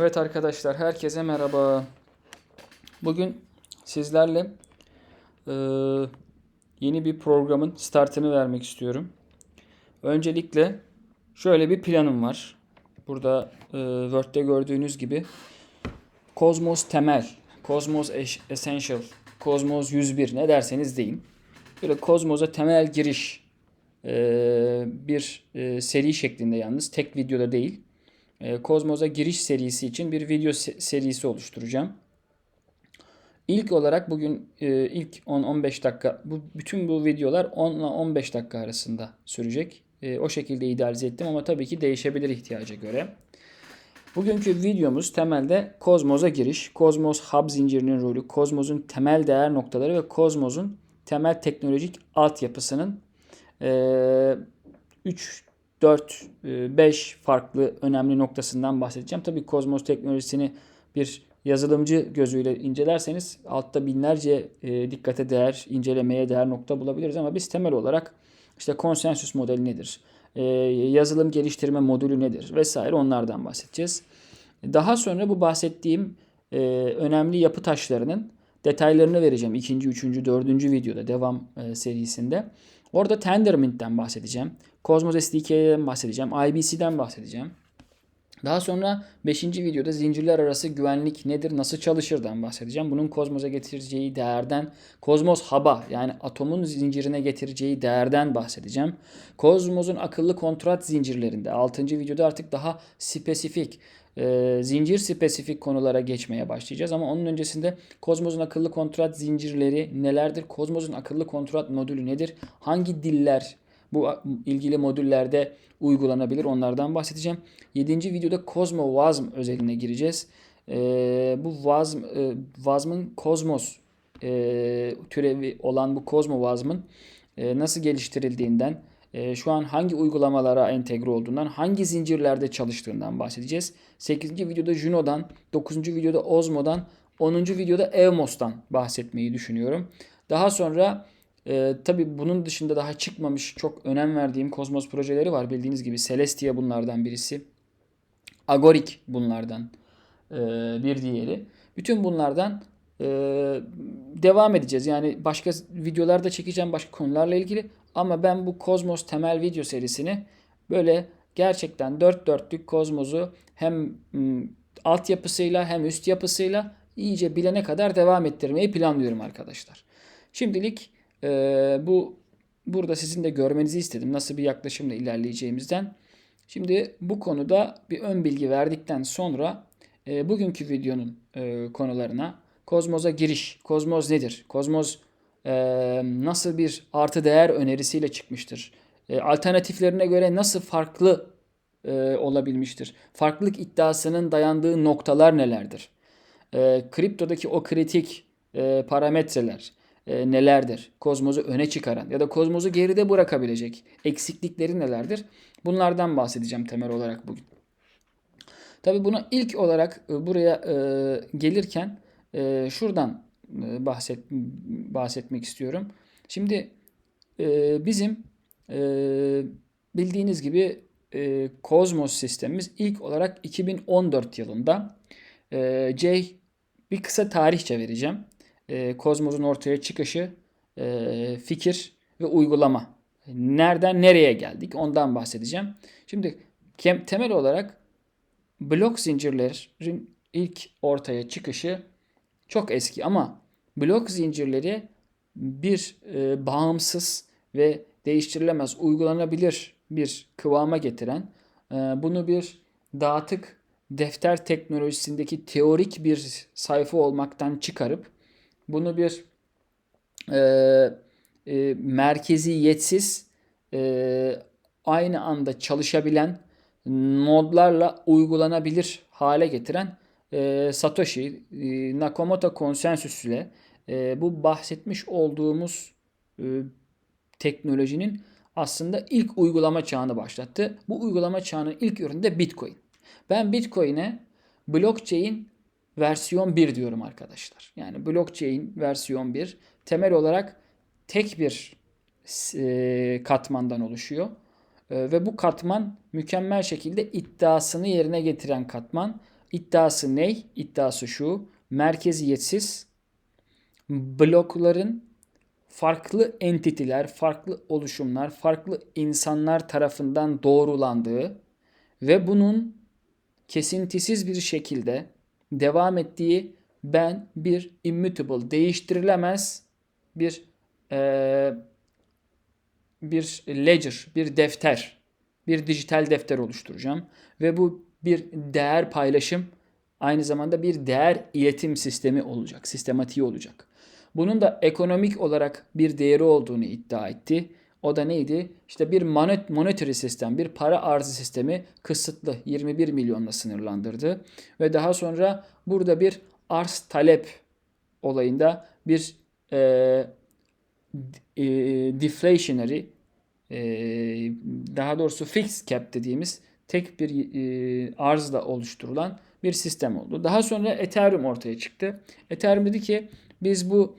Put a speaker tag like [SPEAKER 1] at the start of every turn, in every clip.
[SPEAKER 1] Evet arkadaşlar herkese merhaba. Bugün sizlerle e, yeni bir programın startını vermek istiyorum. Öncelikle şöyle bir planım var. Burada e, Word'de gördüğünüz gibi Cosmos temel, Cosmos Essential, Cosmos 101 ne derseniz deyin. Böyle Cosmos'a temel giriş e, bir e, seri şeklinde yalnız tek videoda değil. E, Kozmos'a giriş serisi için bir video se- serisi oluşturacağım. İlk olarak bugün e, ilk 10-15 dakika bu bütün bu videolar 10 ile 15 dakika arasında sürecek. E, o şekilde idealize ettim ama tabii ki değişebilir ihtiyaca göre. Bugünkü videomuz temelde Kozmos'a giriş, Kozmos Hub zincirinin rolü, Kozmos'un temel değer noktaları ve Kozmos'un temel teknolojik altyapısının e, 3 4 5 farklı önemli noktasından bahsedeceğim. Tabii Kozmos teknolojisini bir yazılımcı gözüyle incelerseniz altta binlerce e, dikkate değer, incelemeye değer nokta bulabiliriz ama biz temel olarak işte konsensüs modeli nedir? E, yazılım geliştirme modülü nedir? Vesaire onlardan bahsedeceğiz. Daha sonra bu bahsettiğim e, önemli yapı taşlarının detaylarını vereceğim. ikinci, üçüncü, dördüncü videoda devam e, serisinde. Orada Tendermint'ten bahsedeceğim. Cosmos SDK'den bahsedeceğim. IBC'den bahsedeceğim. Daha sonra 5. videoda zincirler arası güvenlik nedir, nasıl çalışırdan bahsedeceğim. Bunun Kozmos'a getireceği değerden, Kozmos Hub'a yani atomun zincirine getireceği değerden bahsedeceğim. Kozmos'un akıllı kontrat zincirlerinde 6. videoda artık daha spesifik, e, zincir spesifik konulara geçmeye başlayacağız. Ama onun öncesinde Kozmos'un akıllı kontrat zincirleri nelerdir? Kozmos'un akıllı kontrat modülü nedir? Hangi diller bu ilgili modüllerde uygulanabilir. Onlardan bahsedeceğim. 7. videoda Cosmo Wasm özeline gireceğiz. Ee, bu Wasm, e, Wasm'ın Cosmos e, türevi olan bu Cosmo Wasm'ın e, nasıl geliştirildiğinden, e, şu an hangi uygulamalara entegre olduğundan, hangi zincirlerde çalıştığından bahsedeceğiz. 8. videoda Juno'dan, 9. videoda Osmo'dan, 10. videoda Evmos'tan bahsetmeyi düşünüyorum. Daha sonra ee, tabii bunun dışında daha çıkmamış çok önem verdiğim Kozmos projeleri var. Bildiğiniz gibi Celestia bunlardan birisi. Agoric bunlardan e, bir diğeri. Bütün bunlardan e, devam edeceğiz. Yani başka videolarda çekeceğim başka konularla ilgili. Ama ben bu Kozmos temel video serisini böyle gerçekten dört dörtlük Kozmos'u hem m, altyapısıyla hem üst yapısıyla iyice bilene kadar devam ettirmeyi planlıyorum arkadaşlar. Şimdilik ee, bu burada sizin de görmenizi istedim. Nasıl bir yaklaşımla ilerleyeceğimizden. Şimdi bu konuda bir ön bilgi verdikten sonra e, bugünkü videonun e, konularına Kozmos'a giriş, Kozmos nedir? Kozmos e, nasıl bir artı değer önerisiyle çıkmıştır? E, alternatiflerine göre nasıl farklı e, olabilmiştir? Farklılık iddiasının dayandığı noktalar nelerdir? E, kriptodaki o kritik e, parametreler, e, nelerdir? Kozmosu öne çıkaran ya da kozmosu geride bırakabilecek eksiklikleri nelerdir? Bunlardan bahsedeceğim temel olarak bugün. Tabi bunu ilk olarak e, buraya e, gelirken e, şuradan e, bahset bahsetmek istiyorum. Şimdi e, bizim e, bildiğiniz gibi e, Kozmos sistemimiz ilk olarak 2014 yılında e, J bir kısa tarihçe vereceğim e, kozmosun ortaya çıkışı, e, fikir ve uygulama. Nereden nereye geldik ondan bahsedeceğim. Şimdi temel olarak blok zincirlerin ilk ortaya çıkışı çok eski ama blok zincirleri bir e, bağımsız ve değiştirilemez, uygulanabilir bir kıvama getiren, e, bunu bir dağıtık defter teknolojisindeki teorik bir sayfa olmaktan çıkarıp bunu bir e, e, merkeziyetsiz e, aynı anda çalışabilen nodlarla uygulanabilir hale getiren e, Satoshi e, Nakamoto konsensüsü ile e, bu bahsetmiş olduğumuz e, teknolojinin aslında ilk uygulama çağını başlattı. Bu uygulama çağının ilk ürünü de Bitcoin. Ben Bitcoin'e blockchain versiyon 1 diyorum arkadaşlar. Yani blockchain versiyon 1 temel olarak tek bir e, katmandan oluşuyor. E, ve bu katman mükemmel şekilde iddiasını yerine getiren katman. iddiası ne? İddiası şu. Merkeziyetsiz blokların farklı entitiler, farklı oluşumlar, farklı insanlar tarafından doğrulandığı ve bunun kesintisiz bir şekilde devam ettiği ben bir immutable, değiştirilemez bir eee, bir ledger, bir defter, bir dijital defter oluşturacağım ve bu bir değer paylaşım aynı zamanda bir değer iletim sistemi olacak, sistematiği olacak. Bunun da ekonomik olarak bir değeri olduğunu iddia etti. O da neydi? İşte bir monet- monetary sistem, bir para arzı sistemi kısıtlı 21 milyonla sınırlandırdı. Ve daha sonra burada bir arz talep olayında bir e, e, deflationary e, daha doğrusu fixed cap dediğimiz tek bir e, arzla oluşturulan bir sistem oldu. Daha sonra Ethereum ortaya çıktı. Ethereum dedi ki biz bu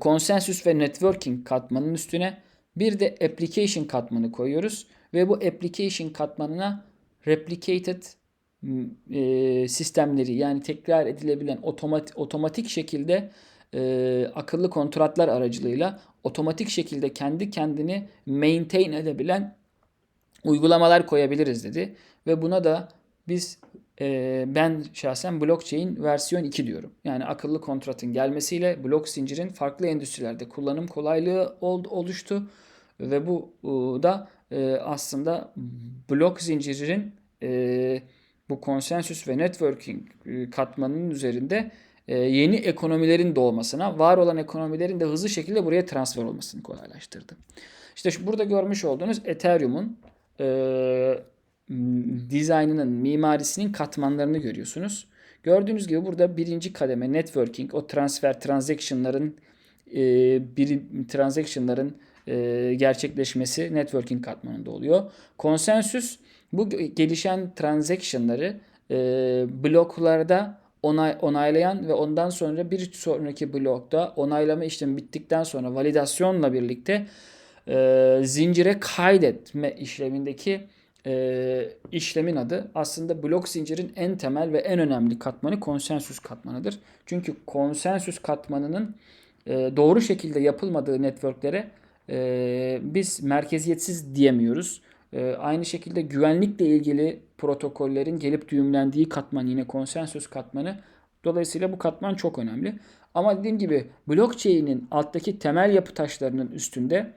[SPEAKER 1] konsensüs ve networking katmanının üstüne bir de application katmanı koyuyoruz ve bu application katmanına replicated e, sistemleri yani tekrar edilebilen otomatik, otomatik şekilde e, akıllı kontratlar aracılığıyla otomatik şekilde kendi kendini maintain edebilen uygulamalar koyabiliriz dedi. Ve buna da biz e, ben şahsen blockchain versiyon 2 diyorum. Yani akıllı kontratın gelmesiyle blok zincirin farklı endüstrilerde kullanım kolaylığı ol, oluştu. Ve bu da e, aslında blok zincirin e, bu konsensüs ve networking e, katmanının üzerinde e, yeni ekonomilerin doğmasına, var olan ekonomilerin de hızlı şekilde buraya transfer olmasını kolaylaştırdı. İşte şu burada görmüş olduğunuz Ethereum'un e, dizaynının, mimarisinin katmanlarını görüyorsunuz. Gördüğünüz gibi burada birinci kademe networking, o transfer transaction'ların e, bir transaction'ların e, gerçekleşmesi networking katmanında oluyor. Konsensüs bu gelişen transaction'ları e, bloklarda onay, onaylayan ve ondan sonra bir sonraki blokta onaylama işlemi bittikten sonra validasyonla birlikte e, zincire kaydetme işlemindeki e, işlemin adı aslında blok zincirin en temel ve en önemli katmanı konsensüs katmanıdır. Çünkü konsensüs katmanının e, doğru şekilde yapılmadığı networklere e, biz merkeziyetsiz diyemiyoruz. E, aynı şekilde güvenlikle ilgili protokollerin gelip düğümlendiği katman yine konsensüs katmanı. Dolayısıyla bu katman çok önemli. Ama dediğim gibi blockchain'in alttaki temel yapı taşlarının üstünde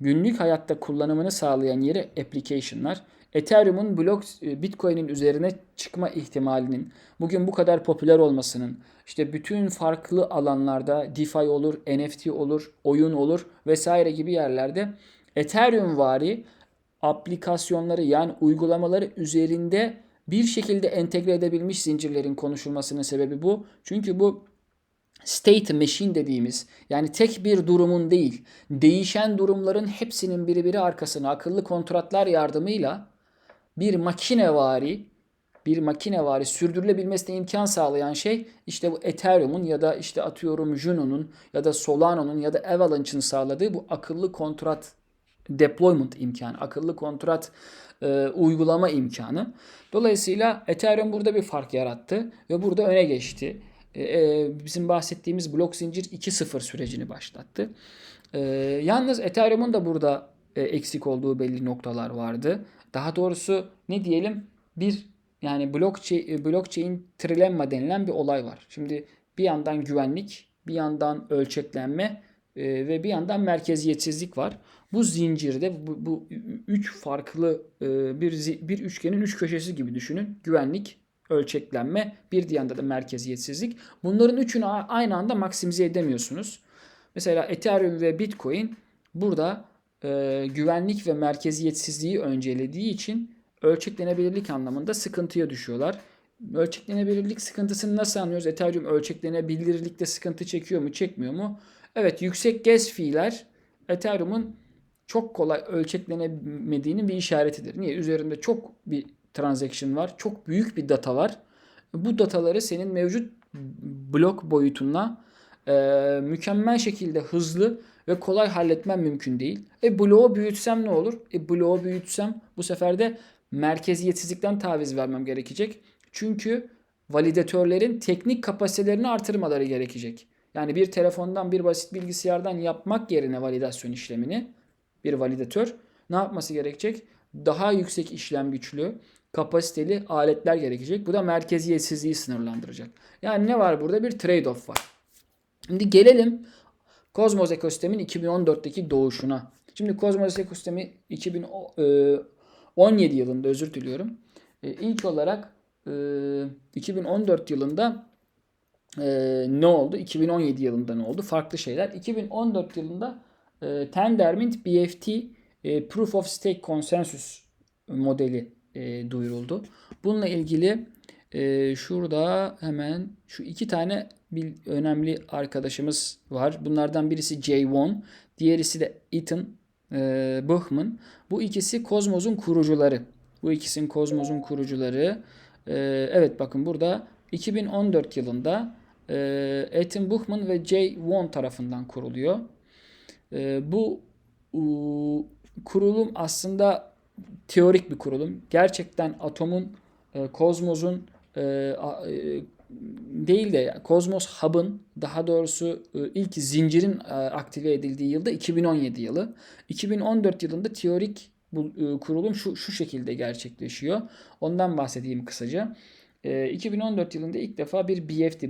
[SPEAKER 1] günlük hayatta kullanımını sağlayan yeri application'lar. Ethereum'un blok Bitcoin'in üzerine çıkma ihtimalinin bugün bu kadar popüler olmasının işte bütün farklı alanlarda DeFi olur, NFT olur, oyun olur vesaire gibi yerlerde Ethereum vari aplikasyonları yani uygulamaları üzerinde bir şekilde entegre edebilmiş zincirlerin konuşulmasının sebebi bu. Çünkü bu state machine dediğimiz yani tek bir durumun değil değişen durumların hepsinin biri biri arkasına akıllı kontratlar yardımıyla bir makinevari bir makinevari sürdürülebilmesine imkan sağlayan şey işte bu Ethereum'un ya da işte atıyorum Juno'nun ya da Solano'nun ya da Avalanche'ın sağladığı bu akıllı kontrat deployment imkanı, akıllı kontrat e, uygulama imkanı. Dolayısıyla Ethereum burada bir fark yarattı ve burada öne geçti. E, e, bizim bahsettiğimiz blok zincir 2.0 sürecini başlattı. E, yalnız Ethereum'un da burada e, eksik olduğu belli noktalar vardı. Daha doğrusu ne diyelim bir yani blockchain, blockchain trilemma denilen bir olay var. Şimdi bir yandan güvenlik, bir yandan ölçeklenme e, ve bir yandan merkeziyetsizlik var. Bu zincirde bu, bu üç farklı e, bir bir üçgenin üç köşesi gibi düşünün. Güvenlik, ölçeklenme, bir yanda da merkeziyetsizlik. Bunların üçünü aynı anda maksimize edemiyorsunuz. Mesela Ethereum ve Bitcoin burada e, güvenlik ve merkeziyetsizliği öncelediği için ölçeklenebilirlik anlamında sıkıntıya düşüyorlar. Ölçeklenebilirlik sıkıntısını nasıl anlıyoruz? Ethereum ölçeklenebilirlikte sıkıntı çekiyor mu, çekmiyor mu? Evet, yüksek gas fee'ler Ethereum'un çok kolay ölçeklenemediğinin bir işaretidir. Niye? Üzerinde çok bir transaction var, çok büyük bir data var. Bu dataları senin mevcut blok boyutuna e, mükemmel şekilde hızlı ve kolay halletmem mümkün değil. E bloğu büyütsem ne olur? E bloğu büyütsem bu sefer de merkeziyetsizlikten taviz vermem gerekecek. Çünkü validatörlerin teknik kapasitelerini artırmaları gerekecek. Yani bir telefondan bir basit bilgisayardan yapmak yerine validasyon işlemini bir validatör ne yapması gerekecek? Daha yüksek işlem güçlü, kapasiteli aletler gerekecek. Bu da merkeziyetsizliği sınırlandıracak. Yani ne var burada? Bir trade-off var. Şimdi gelelim Cosmos ekosistemin 2014'teki doğuşuna. Şimdi Cosmos ekosistemi 2017 yılında özür diliyorum. E, İlk olarak e, 2014 yılında e, ne oldu? 2017 yılında ne oldu? Farklı şeyler. 2014 yılında e, Tendermint BFT e, Proof of Stake Consensus modeli e, duyuruldu. Bununla ilgili e, şurada hemen şu iki tane bir önemli arkadaşımız var. Bunlardan birisi Jay Won, diğerisi de Ethan e, Buchman. Bu ikisi Cosmos'un kurucuları. Bu ikisinin Cosmos'un kurucuları. E, evet bakın burada 2014 yılında e, Ethan Buchman ve Jay Won tarafından kuruluyor. E, bu u, kurulum aslında teorik bir kurulum. Gerçekten atomun, e, kozmosun e, a- e, değil de Kozmos Hub'ın daha doğrusu e, ilk zincirin e, aktive edildiği yılda 2017 yılı. 2014 yılında teorik kurulum şu şu şekilde gerçekleşiyor. Ondan bahsedeyim kısaca. E, 2014 yılında ilk defa bir BFT,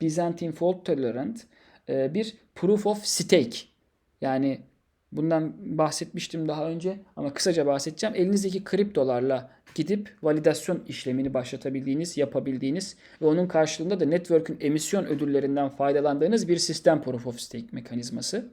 [SPEAKER 1] Byzantine Fault Tolerant, bir Proof of Stake yani bundan bahsetmiştim daha önce ama kısaca bahsedeceğim. Elinizdeki kriptolarla gidip validasyon işlemini başlatabildiğiniz, yapabildiğiniz ve onun karşılığında da network'ün emisyon ödüllerinden faydalandığınız bir sistem Proof of Stake mekanizması.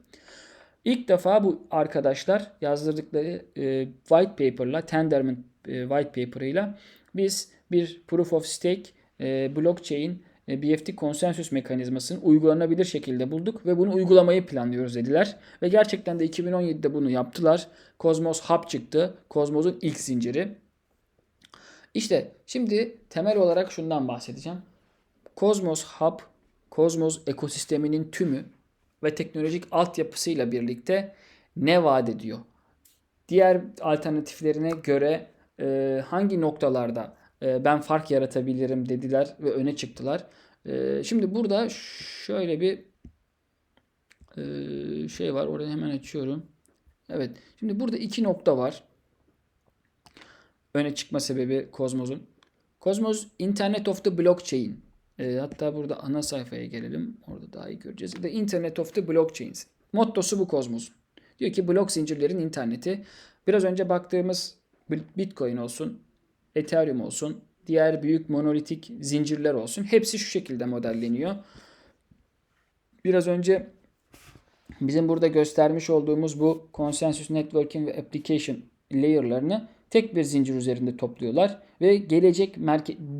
[SPEAKER 1] İlk defa bu arkadaşlar yazdırdıkları e, white paper'la, Tendermint e, white paper'ıyla biz bir Proof of Stake e, blockchain BFT konsensüs mekanizmasını uygulanabilir şekilde bulduk ve bunu uygulamayı planlıyoruz dediler. Ve gerçekten de 2017'de bunu yaptılar. Cosmos Hub çıktı. Cosmos'un ilk zinciri. İşte şimdi temel olarak şundan bahsedeceğim. Cosmos Hub, Cosmos ekosisteminin tümü ve teknolojik altyapısıyla birlikte ne vaat ediyor? Diğer alternatiflerine göre e, hangi noktalarda e, ben fark yaratabilirim dediler ve öne çıktılar. E, şimdi burada şöyle bir e, şey var. Orayı hemen açıyorum. Evet. Şimdi burada iki nokta var. Öne çıkma sebebi Cosmos'un. Cosmos Internet of the Blockchain. E, hatta burada ana sayfaya gelelim. Orada daha iyi göreceğiz. The Internet of the Blockchains. Mottosu bu Cosmos'un. Diyor ki blok zincirlerin interneti. Biraz önce baktığımız Bitcoin olsun, Ethereum olsun, diğer büyük monolitik zincirler olsun. Hepsi şu şekilde modelleniyor. Biraz önce bizim burada göstermiş olduğumuz bu Consensus Networking ve Application layer'larını tek bir zincir üzerinde topluyorlar ve gelecek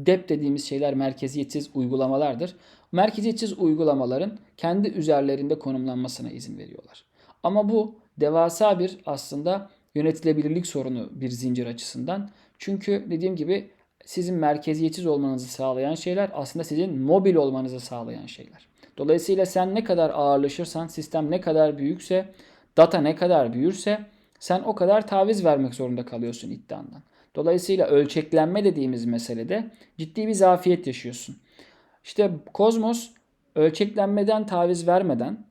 [SPEAKER 1] DEP dediğimiz şeyler merkeziyetsiz uygulamalardır. Merkeziyetsiz uygulamaların kendi üzerlerinde konumlanmasına izin veriyorlar. Ama bu devasa bir aslında yönetilebilirlik sorunu bir zincir açısından. Çünkü dediğim gibi sizin merkeziyetsiz olmanızı sağlayan şeyler aslında sizin mobil olmanızı sağlayan şeyler. Dolayısıyla sen ne kadar ağırlaşırsan, sistem ne kadar büyükse, data ne kadar büyürse sen o kadar taviz vermek zorunda kalıyorsun iddiandan. Dolayısıyla ölçeklenme dediğimiz meselede ciddi bir zafiyet yaşıyorsun. İşte Kozmos ölçeklenmeden taviz vermeden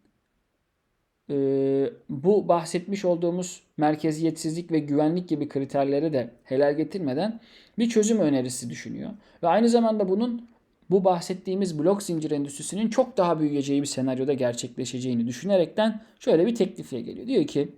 [SPEAKER 1] e, bu bahsetmiş olduğumuz merkeziyetsizlik ve güvenlik gibi kriterleri de helal getirmeden bir çözüm önerisi düşünüyor. Ve aynı zamanda bunun bu bahsettiğimiz blok zincir endüstrisinin çok daha büyüyeceği bir senaryoda gerçekleşeceğini düşünerekten şöyle bir teklifle geliyor. Diyor ki